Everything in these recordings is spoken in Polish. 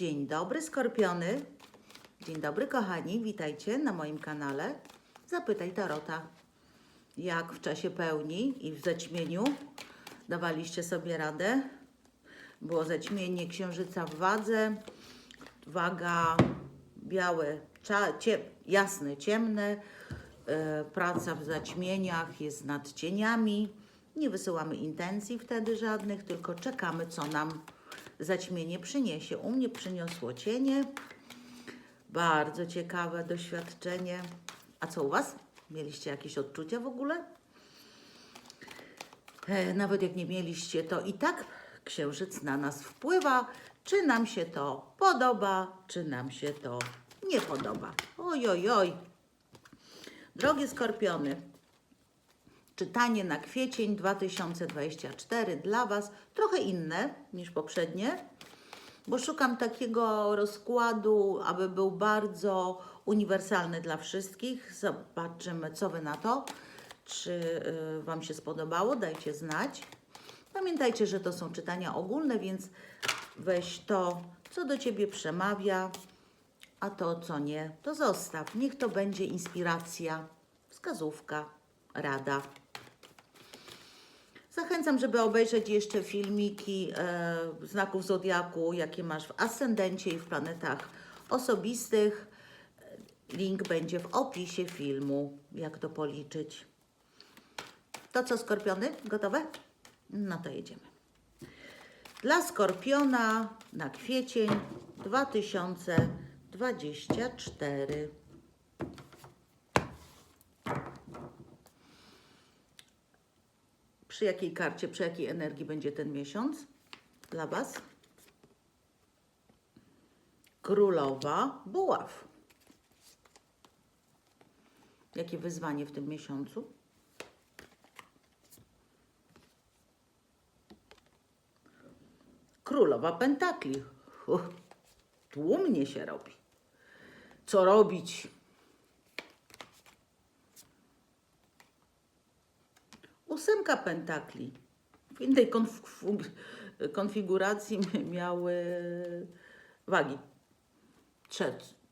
Dzień dobry, skorpiony. Dzień dobry, kochani. Witajcie na moim kanale. Zapytaj Tarota. Jak w czasie pełni i w zaćmieniu dawaliście sobie radę? Było zaćmienie księżyca w wadze, waga białe, cza, cie, jasne, ciemne, e, praca w zaćmieniach jest nad cieniami. Nie wysyłamy intencji wtedy żadnych, tylko czekamy, co nam zaćmienie przyniesie. U mnie przyniosło cienie. Bardzo ciekawe doświadczenie. A co u Was? Mieliście jakieś odczucia w ogóle? E, Nawet jak nie mieliście, to i tak księżyc na nas wpływa. Czy nam się to podoba, czy nam się to nie podoba. Oj, oj, oj. Drogie skorpiony, czytanie na kwiecień 2024 dla Was trochę inne niż poprzednie, bo szukam takiego rozkładu, aby był bardzo uniwersalny dla wszystkich. Zobaczymy, co Wy na to. Czy y, Wam się spodobało? Dajcie znać. Pamiętajcie, że to są czytania ogólne, więc weź to, co do Ciebie przemawia, a to, co nie, to zostaw. Niech to będzie inspiracja, wskazówka, rada. Zachęcam, żeby obejrzeć jeszcze filmiki e, znaków zodiaku, jakie masz w ascendencie i w planetach osobistych. Link będzie w opisie filmu, jak to policzyć. To co, skorpiony? Gotowe? No to jedziemy. Dla skorpiona na kwiecień 2024. Przy jakiej karcie, przy jakiej energii będzie ten miesiąc dla Was? Królowa Buław. Jakie wyzwanie w tym miesiącu? Królowa Pentakli. Tłumnie się robi. Co robić? Ósemka pentakli. W innej konf- konfiguracji miały wagi.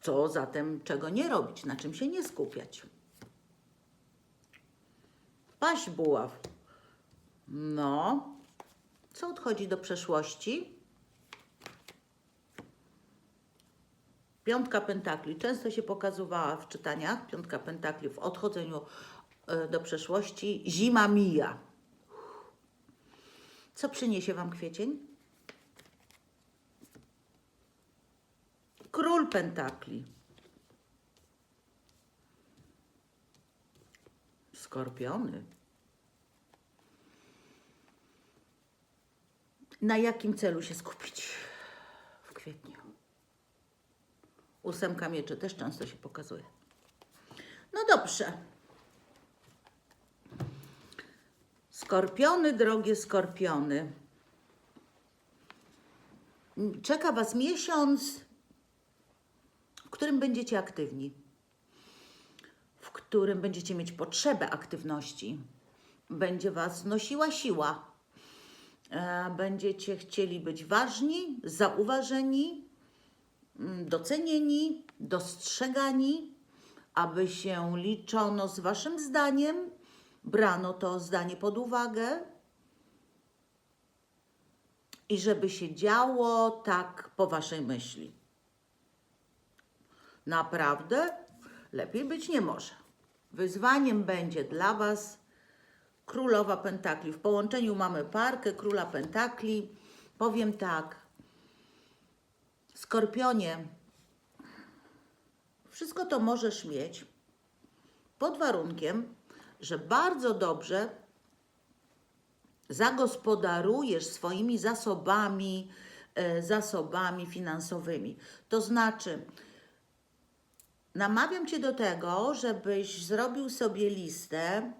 Co zatem, czego nie robić, na czym się nie skupiać? Paść buław. No, co odchodzi do przeszłości? Piątka pentakli często się pokazywała w czytaniach. Piątka pentakli w odchodzeniu do przeszłości. Zima mija. Co przyniesie Wam kwiecień? Król pentakli. Skorpiony. Na jakim celu się skupić w kwietniu? Ósemka mieczy też często się pokazuje. No dobrze. Skorpiony, drogie skorpiony. Czeka Was miesiąc, w którym będziecie aktywni, w którym będziecie mieć potrzebę aktywności. Będzie Was nosiła siła. E, Będziecie chcieli być ważni, zauważeni, mm, docenieni, dostrzegani, aby się liczono z Waszym zdaniem, brano to zdanie pod uwagę i żeby się działo tak po Waszej myśli. Naprawdę lepiej być nie może. Wyzwaniem będzie dla Was Królowa Pentakli. W połączeniu mamy parkę Króla Pentakli. Powiem tak. Skorpionie, wszystko to możesz mieć pod warunkiem, że bardzo dobrze zagospodarujesz swoimi zasobami, e, zasobami finansowymi. To znaczy, namawiam Cię do tego, żebyś zrobił sobie listę,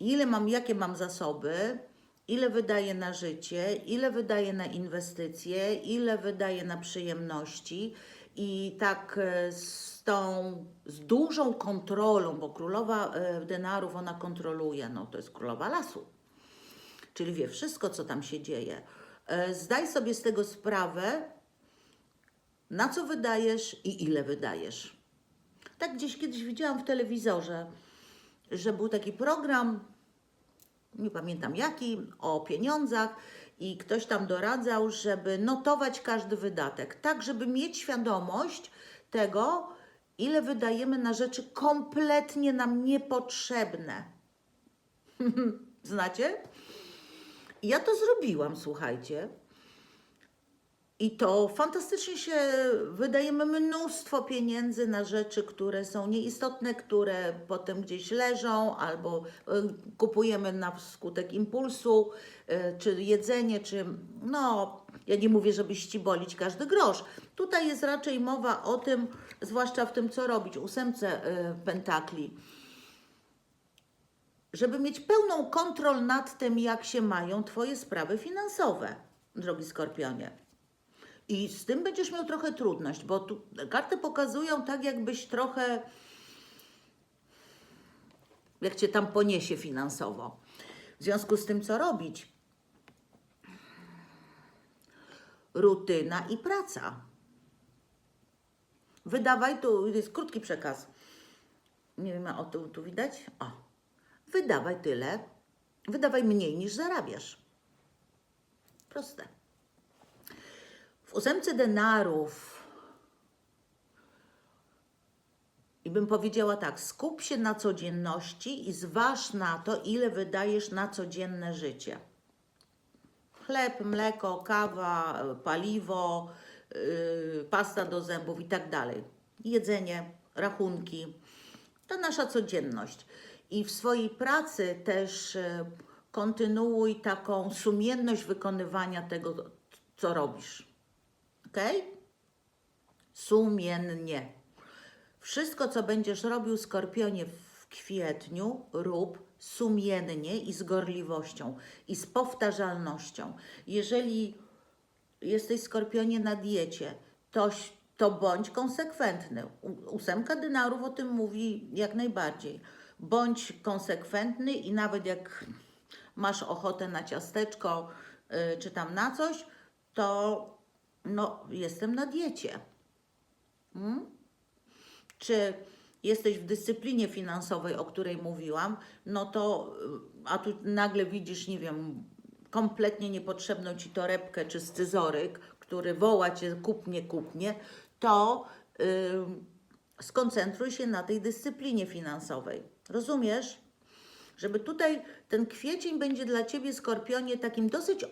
ile mam, jakie mam zasoby, ile wydaję na życie, ile wydaję na inwestycje, ile wydaję na przyjemności i tak e, z tą, z dużą kontrolą, bo królowa e, denarów ona kontroluje, no to jest królowa lasu, czyli wie wszystko, co tam się dzieje. E, Zdaj sobie z tego sprawę, na co wydajesz i ile wydajesz. Tak gdzieś kiedyś widziałam w telewizorze, że był taki program, nie pamiętam jaki, o pieniądzach i ktoś tam doradzał, żeby notować każdy wydatek, tak żeby mieć świadomość tego, ile wydajemy na rzeczy kompletnie nam niepotrzebne. Znacie? Ja to zrobiłam, słuchajcie. I to fantastycznie się wydajemy mnóstwo pieniędzy na rzeczy, które są nieistotne, które potem gdzieś leżą, albo y, kupujemy na skutek impulsu, y, czy jedzenie, czy no, ja nie mówię, żeby ścibolić każdy grosz. Tutaj jest raczej mowa o tym, zwłaszcza w tym, co robić, ósemce y, pentakli żeby mieć pełną kontrolę nad tym, jak się mają Twoje sprawy finansowe, drogi Skorpionie. I z tym będziesz miał trochę trudność, bo tu karty pokazują tak, jakbyś trochę, jak cię tam poniesie finansowo. W związku z tym, co robić? Rutyna i praca. Wydawaj, tu jest krótki przekaz. Nie wiem, o tu, tu widać? O. Wydawaj tyle, wydawaj mniej niż zarabiasz. Proste. W ósemce denarów i bym powiedziała tak, skup się na codzienności i zważ na to, ile wydajesz na codzienne życie. Chleb, mleko, kawa, paliwo, yy, pasta do zębów i tak dalej. Jedzenie, rachunki. To nasza codzienność. I w swojej pracy też e, kontynuuj taką sumienność wykonywania tego, co robisz. Ok? Sumiennie. Wszystko, co będziesz robił, Skorpionie, w kwietniu, rób sumiennie i z gorliwością i z powtarzalnością. Jeżeli jesteś, Skorpionie, na diecie, to, to bądź konsekwentny. Ósemka dynarów o tym mówi jak najbardziej. Bądź konsekwentny i nawet jak masz ochotę na ciasteczko y, czy tam na coś, to no, jestem na diecie. Mm? Czy jesteś w dyscyplinie finansowej, o której mówiłam, no to, y, a tu nagle widzisz, nie wiem, kompletnie niepotrzebną ci torebkę czy scyzoryk, który woła cię kupnie, kupnie, to y, skoncentruj się na tej dyscyplinie finansowej. Rozumiesz? Żeby tutaj ten kwiecień będzie dla Ciebie, Skorpionie, takim dosyć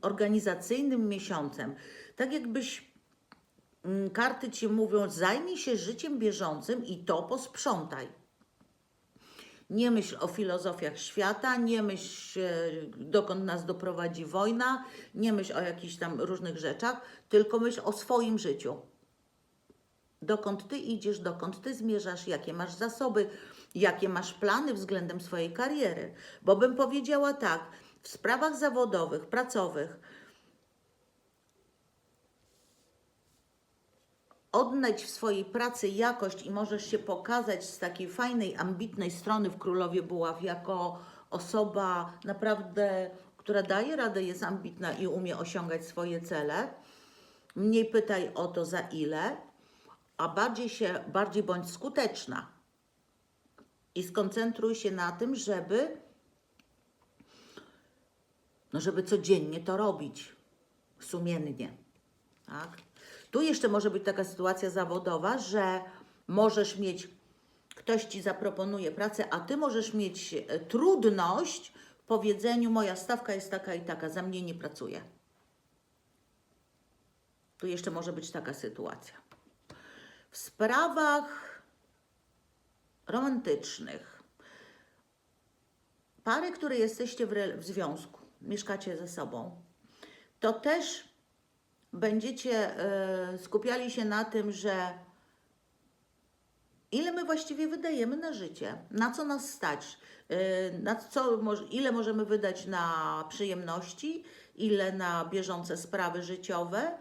organizacyjnym miesiącem. Tak jakbyś mm, karty Ci mówią, zajmij się życiem bieżącym i to posprzątaj. Nie myśl o filozofiach świata, nie myśl, dokąd nas doprowadzi wojna, nie myśl o jakichś tam różnych rzeczach, tylko myśl o swoim życiu. Dokąd ty idziesz, dokąd ty zmierzasz, jakie masz zasoby, jakie masz plany względem swojej kariery. Bo bym powiedziała tak, w sprawach zawodowych, pracowych, odnać w swojej pracy jakość i możesz się pokazać z takiej fajnej, ambitnej strony w Królowie Buław jako osoba naprawdę, która daje radę, jest ambitna i umie osiągać swoje cele. Mniej pytaj o to za ile, a bardziej się, bardziej bądź skuteczna. I skoncentruj się na tym, żeby no żeby codziennie to robić sumiennie. Tak? Tu jeszcze może być taka sytuacja zawodowa, że możesz mieć, ktoś ci zaproponuje pracę, a ty możesz mieć e, trudność w powiedzeniu: Moja stawka jest taka i taka, za mnie nie pracuje. Tu jeszcze może być taka sytuacja. W sprawach romantycznych, pary, które jesteście w, w związku, mieszkacie ze sobą, to też będziecie e, skupiali się na tym, że ile my właściwie wydajemy na życie, na co nas stać, e, na co, ile możemy wydać na przyjemności, ile na bieżące sprawy życiowe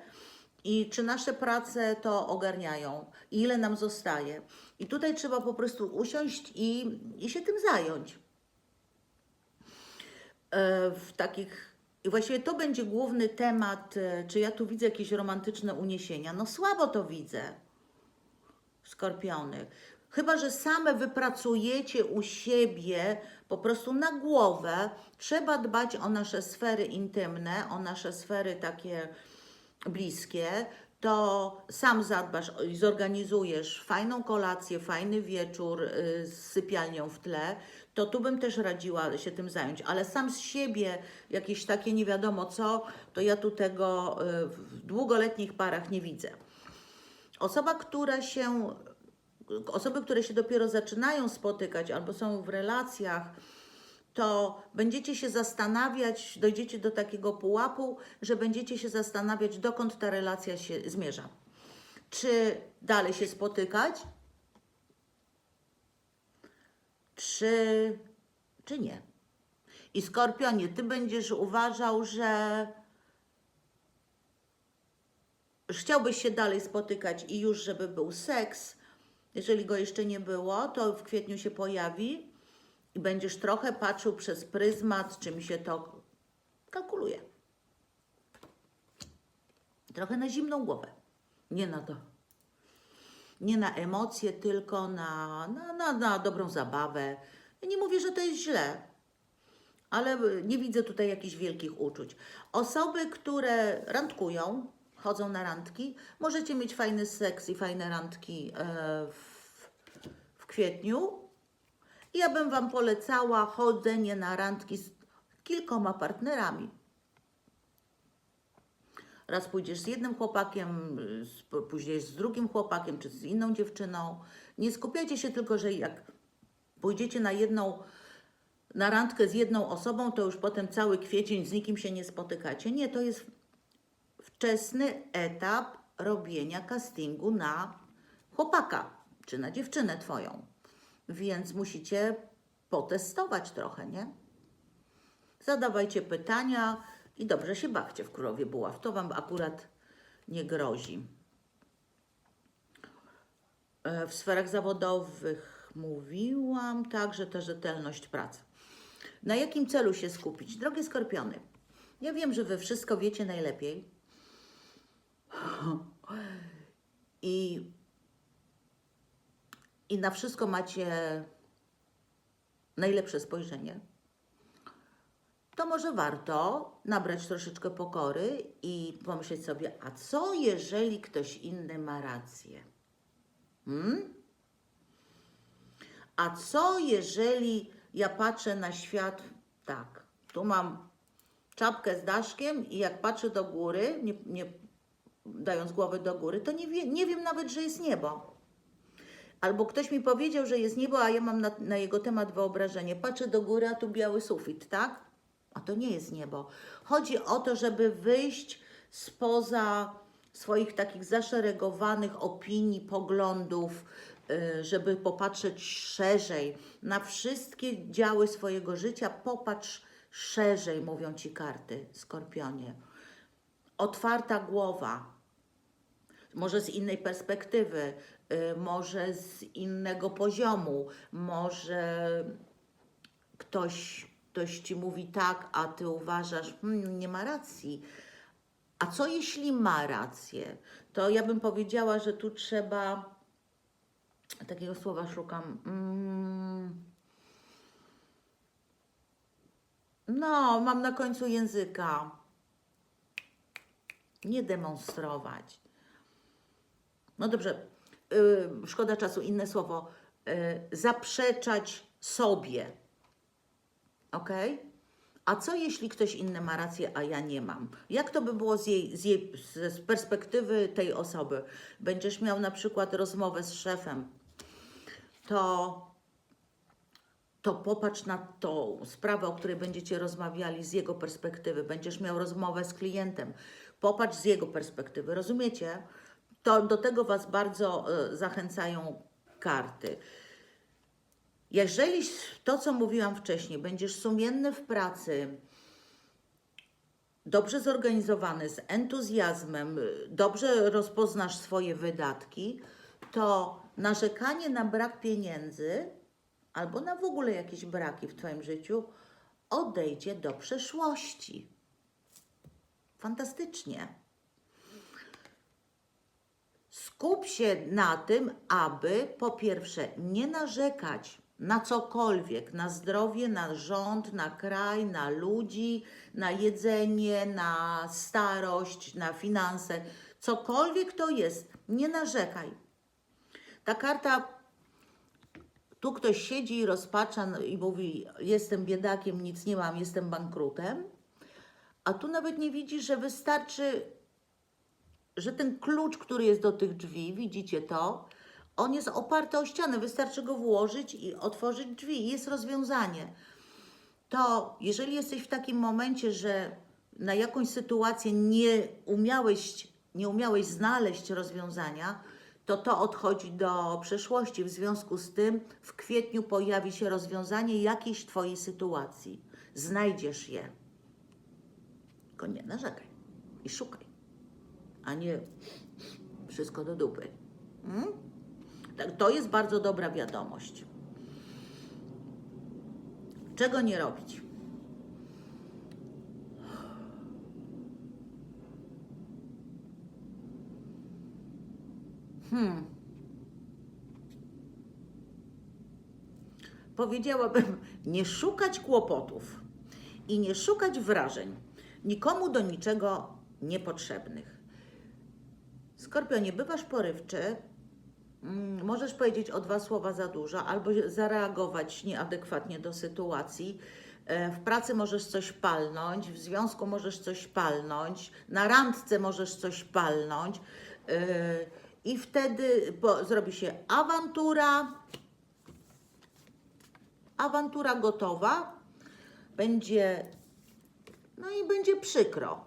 i czy nasze prace to ogarniają, i ile nam zostaje. I tutaj trzeba po prostu usiąść i, i się tym zająć. E, w takich I właściwie to będzie główny temat, e, czy ja tu widzę jakieś romantyczne uniesienia. No słabo to widzę, skorpiony. Chyba, że same wypracujecie u siebie po prostu na głowę. Trzeba dbać o nasze sfery intymne, o nasze sfery takie bliskie, to sam zadbasz i zorganizujesz fajną kolację, fajny wieczór y, z sypialnią w tle, to tu bym też radziła się tym zająć. Ale sam z siebie jakieś takie nie wiadomo co, to ja tu tego y, w długoletnich parach nie widzę. Osoba, która się, osoby, które się dopiero zaczynają spotykać albo są w relacjach, to będziecie się zastanawiać, dojdziecie do takiego pułapu, że będziecie się zastanawiać, dokąd ta relacja się zmierza. Czy dalej się spotykać, czy, czy nie. I Skorpionie, ty będziesz uważał, że chciałbyś się dalej spotykać i już, żeby był seks. Jeżeli go jeszcze nie było, to w kwietniu się pojawi i będziesz trochę patrzył przez pryzmat, czy mi się to kalkuluje. Trochę na zimną głowę. Nie na to. Nie na emocje, tylko na, na, na, na dobrą zabawę. Ja nie mówię, że to jest źle, ale nie widzę tutaj jakichś wielkich uczuć. Osoby, które randkują, chodzą na randki, możecie mieć fajny seks i fajne randki e, w, w kwietniu. Ja bym Wam polecała chodzenie na randki z kilkoma partnerami. Raz pójdziesz z jednym chłopakiem, później z drugim chłopakiem, czy z inną dziewczyną. Nie skupiajcie się tylko, że jak pójdziecie na jedną, na randkę z jedną osobą, to już potem cały kwiecień z nikim się nie spotykacie. Nie, to jest wczesny etap robienia castingu na chłopaka, czy na dziewczynę Twoją. Więc musicie potestować trochę, nie? Zadawajcie pytania i dobrze się bawcie w Królowie Buław. To Wam akurat nie grozi. E, W sferach zawodowych mówiłam także ta rzetelność pracy. Na jakim celu się skupić? Drogie Skorpiony, ja wiem, że Wy wszystko wiecie najlepiej. I, I na wszystko macie najlepsze spojrzenie to może warto nabrać troszeczkę pokory i pomyśleć sobie, a co jeżeli ktoś inny ma rację? Hmm? A co jeżeli ja patrzę na świat tak? Tu mam czapkę z daszkiem i jak patrzę do góry, nie, nie dając głowy do góry, to nie, wie, nie wiem nawet, że jest niebo. Albo ktoś mi powiedział, że jest niebo, a ja mam na, na jego temat wyobrażenie. Patrzę do góry, a tu biały sufit, tak? A to nie jest niebo. Chodzi o to, żeby wyjść spoza swoich takich zaszeregowanych opinii, poglądów, y, żeby popatrzeć szerzej na wszystkie działy swojego życia. Popatrz szerzej, mówią ci karty, skorpionie. Otwarta głowa, może z innej perspektywy, może z innego poziomu, może ktoś, ktoś ci mówi tak, a ty uważasz, hmm, nie ma racji. A co jeśli ma rację? To ja bym powiedziała, że tu trzeba takiego słowa szukam. Mm. No, mam na końcu języka. Nie demonstrować. No dobrze, szkoda czasu, inne słowo. Yy, zaprzeczać sobie. Ok? A co jeśli ktoś inny ma rację, a ja nie mam? Jak to by było z, jej, z, jej, z perspektywy tej osoby? Będziesz miał na przykład rozmowę z szefem, to, to popatrz na tą sprawę, o której będziecie rozmawiali z jego perspektywy. Będziesz miał rozmowę z klientem, popatrz z jego perspektywy. Rozumiecie? To do tego Was bardzo y, zachęcają karty. Jeżeli to, co mówiłam wcześniej, będziesz sumienny w pracy, dobrze zorganizowany, z entuzjazmem, y, dobrze rozpoznasz swoje wydatki, to narzekanie na brak pieniędzy albo na w ogóle jakieś braki w Twoim życiu odejdzie do przeszłości. Fantastycznie. Skup się na tym, aby po pierwsze nie narzekać na cokolwiek, na zdrowie, na rząd, na kraj, na ludzi, na jedzenie, na starość, na finanse. Cokolwiek to jest, nie narzekaj. Ta karta, tu ktoś siedzi i rozpacza i mówi: Jestem biedakiem, nic nie mam, jestem bankrutem. A tu nawet nie widzi, że wystarczy że ten klucz, który jest do tych drzwi, widzicie to, on jest oparty o ścianę, wystarczy go włożyć i otworzyć drzwi jest rozwiązanie. To jeżeli jesteś w takim momencie, że na jakąś sytuację nie umiałeś, nie umiałeś znaleźć rozwiązania, to to odchodzi do przeszłości. W związku z tym w kwietniu pojawi się rozwiązanie jakiejś Twojej sytuacji. Znajdziesz je. Tylko nie narzekaj i szukaj a nie wszystko do dupy. Mm? Tak, to jest bardzo dobra wiadomość. Czego nie robić? Hmm. Powiedziałabym, nie szukać kłopotów i nie szukać wrażeń, nikomu do niczego niepotrzebnych. Skorpionie, bywasz porywczy, mm, możesz powiedzieć o dwa słowa za dużo, albo zareagować nieadekwatnie do sytuacji. E, W pracy możesz coś palnąć, w związku możesz coś palnąć, na randce możesz coś palnąć e, i wtedy po, zrobi się awantura, awantura gotowa, będzie, no i będzie przykro.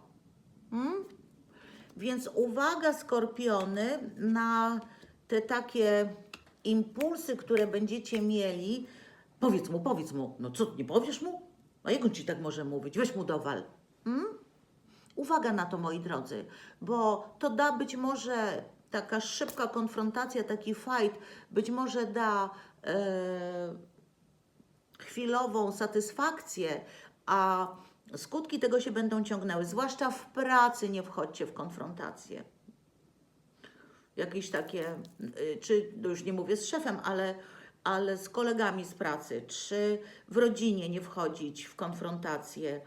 Hmm? Więc uwaga, skorpiony, na te takie impulsy, które będziecie mieli. Powiedz mu, powiedz mu. No co, nie powiesz mu? A jak on ci tak może mówić? Weź mu dowal. Hmm? Uwaga na to, moi drodzy, bo to da być może taka szybka konfrontacja, taki fight, być może da e, chwilową satysfakcję, a skutki tego się będą ciągnęły. Zwłaszcza w pracy nie wchodźcie w konfrontację. Jakieś takie, y, czy no już nie mówię z szefem, ale, ale z kolegami z pracy, czy w rodzinie nie wchodzić w konfrontację.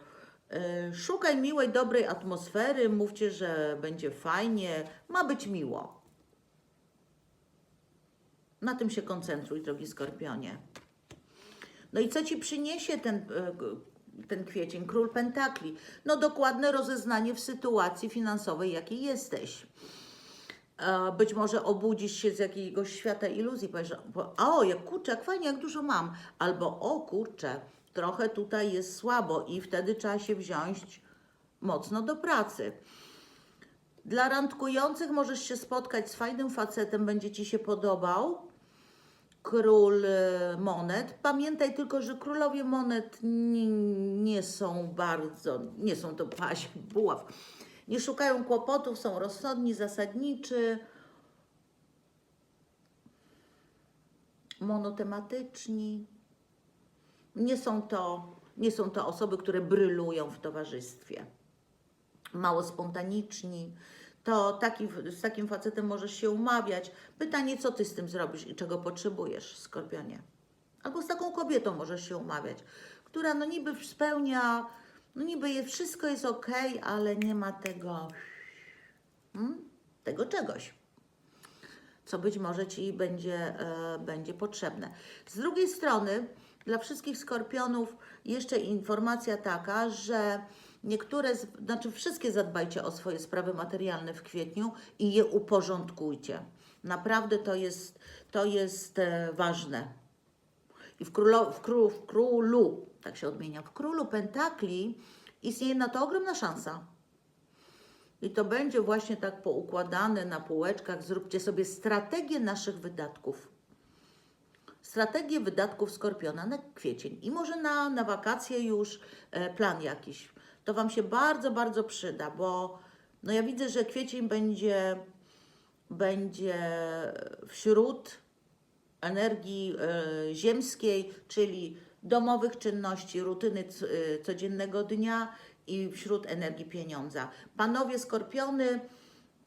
Y, Szukaj miłej, dobrej atmosfery, mówcie, że będzie fajnie, ma być miło. Na tym się koncentruj, drogi skorpionie. No i co ci przyniesie ten, e, ten kwiecień? Król Pentakli. No dokładne rozeznanie w sytuacji finansowej, jakiej jesteś. Być może obudzisz się z jakiegoś świata iluzji, powiesz, o, jak kurczę, jak fajnie, jak dużo mam. Albo, o kurczę, trochę tutaj jest słabo i wtedy trzeba się wziąć mocno do pracy. Dla randkujących możesz się spotkać z fajnym facetem, będzie ci się podobał. Król e, monet. Pamiętaj tylko, że królowie monet nie, nie są bardzo, nie są to paź buław. Nie szukają kłopotów, są rozsądni, zasadniczy, monotematyczni. Nie są to, nie są to osoby, które brylują w towarzystwie mało spontaniczni, to taki, z takim facetem możesz się umawiać. Pytanie, co ty z tym zrobisz i czego potrzebujesz, skorpionie? Albo z taką kobietą możesz się umawiać, która no niby spełnia, no niby je, wszystko jest ok, ale nie ma tego, hmm? tego czegoś co być może Ci będzie, e, będzie potrzebne. Z drugiej strony, dla wszystkich skorpionów jeszcze informacja taka, że niektóre, znaczy wszystkie zadbajcie o swoje sprawy materialne w kwietniu i je uporządkujcie. Naprawdę to jest, to jest e, ważne. I w, królo, w, król, w królu, tak się odmienia, w królu pentakli istnieje na to ogromna szansa. I to będzie właśnie tak poukładane na półeczkach. Zróbcie sobie strategię naszych wydatków. Strategię wydatków Skorpiona na kwiecień i może na, na wakacje już e, plan jakiś. To Wam się bardzo, bardzo przyda, bo no ja widzę, że kwiecień będzie, będzie wśród energii e, ziemskiej, czyli domowych czynności, rutyny e, codziennego dnia i wśród energii pieniądza. Panowie skorpiony,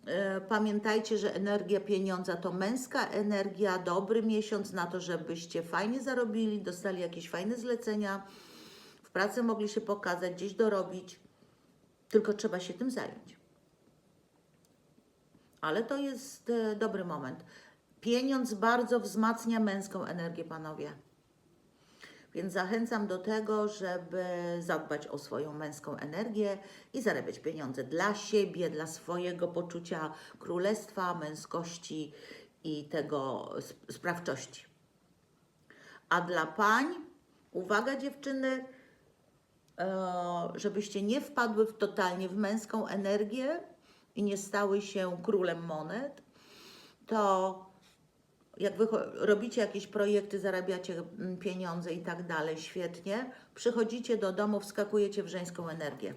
e, pamiętajcie, że energia pieniądza to męska energia, dobry miesiąc na to, żebyście fajnie zarobili, dostali jakieś fajne zlecenia, pracy mogli się pokazać, gdzieś dorobić, tylko trzeba się tym zająć. Ale to jest e, dobry moment. Pieniądz bardzo wzmacnia męską energię, panowie. Więc zachęcam do tego, żeby zadbać o swoją męską energię i zarabiać pieniądze dla siebie, dla swojego poczucia królestwa, męskości i tego sp- sprawczości. A dla pań, uwaga dziewczyny, żebyście nie wpadły w totalnie w męską energię i nie stały się królem monet, to jak robicie jakieś projekty, zarabiacie mm, pieniądze i tak dalej, świetnie, przychodzicie do domu, wskakujecie w żeńską energię.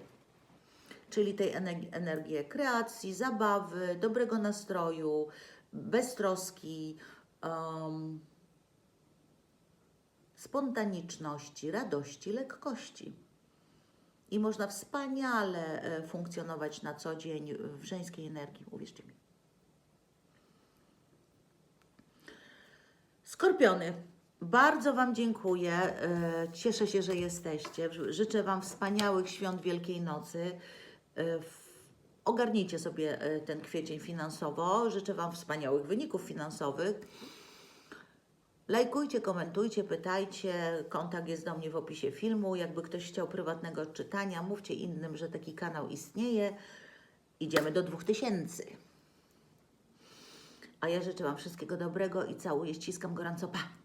Czyli tej ener- energię kreacji, zabawy, dobrego nastroju, beztroski, um, spontaniczności, radości, lekkości. I można wspaniale e, funkcjonować na co dzień w żeńskiej energii, uwierzcie mi. Skorpiony, bardzo Wam dziękuję. E, Cieszę się, że jesteście. Życzę Wam wspaniałych świąt Wielkiej Nocy. E, Ogarnijcie sobie ten kwiecień finansowo. Życzę Wam wspaniałych wyników finansowych. Lajkujcie, komentujcie, pytajcie. Kontakt jest do mnie w opisie filmu. Jakby ktoś chciał prywatnego czytania, mówcie innym, że taki kanał istnieje. Idziemy do 2000. A ja życzę Wam wszystkiego dobrego i całuję, ściskam gorąco. Pa!